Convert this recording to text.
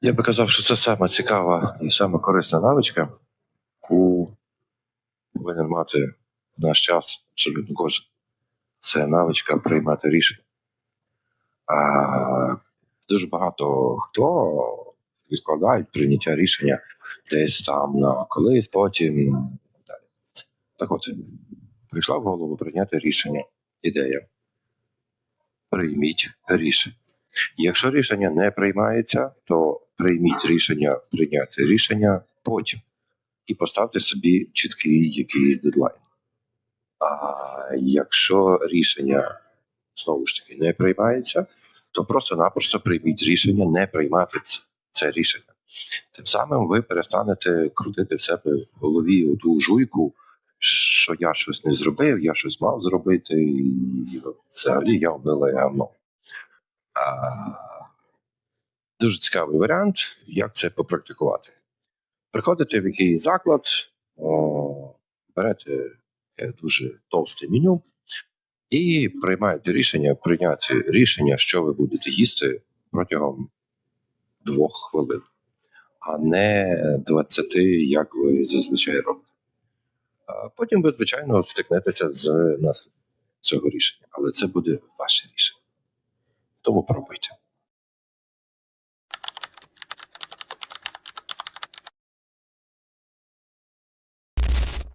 Я би казав, що це саме цікава і саме корисна навичка, яку повинен мати в наш час абсолютно кожен. Це навичка приймати рішення. А дуже багато хто відкладають прийняття рішення десь там на колись, потім далі. Так от, прийшла в голову прийняти рішення, ідея. Прийміть рішення. Якщо рішення не приймається, то прийміть рішення прийняти рішення потім і поставте собі чіткий якийсь дедлайн. А якщо рішення знову ж таки не приймається, то просто-напросто прийміть рішення не приймати це, рішення. Тим самим ви перестанете крутити в себе в голові оту жуйку, що я щось не зробив, я щось мав зробити, і взагалі я вбила гавно. Дуже цікавий варіант, як це попрактикувати. Приходите в якийсь заклад, о, берете дуже товсте меню і приймаєте рішення прийняти рішення, що ви будете їсти протягом двох хвилин, а не 20, як ви зазвичай робите. Потім ви, звичайно, стикнетеся з наслідком цього рішення, але це буде ваше рішення неможливо пробити.